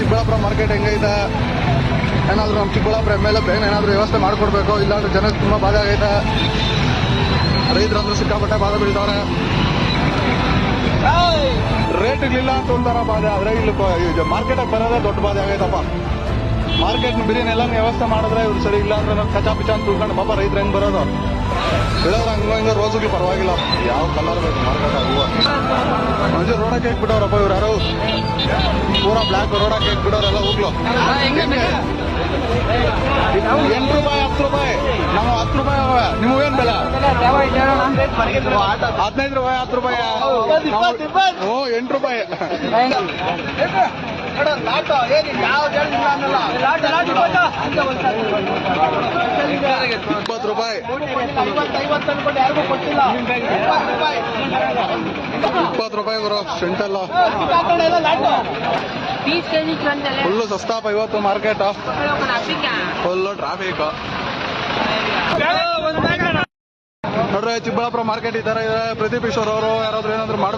Chikkaballapur market ಹೆಂಗೈತೆ ಏನಾದರೂ ನಮ್ಮ ಚಿಕ್ಕಬಳ್ಳಾಪುರ ಎಂ ಎಲ್ ಎ ಏನಾದ್ರು ವ್ಯವಸ್ಥೆ ಮಾಡಿಕೊಡ್ಬೇಕು? ಇಲ್ಲಾಂದ್ರೆ ಜನಕ್ಕೆ ತುಂಬ ಬಾಧೆ ಆಗೈತೆ. ರೈತರಂದ್ರೂ ಸಿಕ್ಕಾಪಟ್ಟೆ ಬಾಧೆ ಬೀಳ್ತಾವ್ರೆ. ರೇಟ್ ಇಲ್ಲ ಅಂತ ಒಂಥರ ಬಾಧೆ, ಆದರೆ ಇಲ್ಲಿ ಮಾರ್ಕೆಟ್ ಬರೋದೇ ದೊಡ್ಡ ಬಾಧೆ ಆಗೈತಪ್ಪ. ಮಾರ್ಕೆಟ್ ಬಿರಿಯಾನಿ ಎಲ್ಲ ವ್ಯವಸ್ಥೆ ಮಾಡಿದ್ರೆ ಇವ್ರು ಸರಿ ಇಲ್ಲ ಅಂದ್ರೆ ನಾವು ಕಚಾ ಪಿಚಾ ಅಂತ ತಿಳ್ಕೊಂಡು ಪಾಪ ರೈತರು ಹೆಂಗೆ ಬರೋದು? ಬೆಳೆದ್ರೆ ಹಂಗ ಹಿಂಗ ರೋಸುಗಳು ಪರವಾಗಿಲ್ಲ. ಯಾವ ಕಲರ್ ಬೇಕು ಮಾರ್ಕೆಟ್ ಆಗುವ ರೋಡಕ್ಕೆ ಹಾಕ್ಬಿಟ್ಟವ್ರಪ್ಪ ಇವ್ರು ಯಾರು? ಪೂರಾ ಬ್ಲಾಕ್ ಹಾಕಿ ಬಿಡೋರೆಲ್ಲ ಹೋಗ್ಲು. ಎಂಟು ರೂಪಾಯಿ ಹತ್ತು ರೂಪಾಯಿ ನಾವು ಹತ್ತು ರೂಪಾಯಿ ನಿಮಗೇನ್ ಬೆಲೆ? ಹದಿನೈದು ರೂಪಾಯಿ ಹತ್ತು ರೂಪಾಯಿ ಹ್ಞೂ ಎಂಟು ರೂಪಾಯಿ. ಇಪ್ಪತ್ತು ರೂಪಾಯಿ ಇಪ್ಪತ್ತು ರೂಪಾಯಿ ಗುರು ಸೆಂಟಲ್ಲ ಫುಲ್ಲು ಸಸ್ತಾಪ ಇವತ್ತು ಮಾರ್ಕೆಟ್. ಫುಲ್ಲು ಟ್ರಾಫಿಕ್ ನೋಡ್ರಿ, ಚಿಕ್ಕಬಳ್ಳಾಪುರ ಮಾರ್ಕೆಟ್ ಈ ತರ ಇದೆ ಪ್ರದೀಪ್ ಈಶ್ವರ್ ಅವರು ಯಾರಾದ್ರೂ ಏನಾದ್ರು ಮಾಡ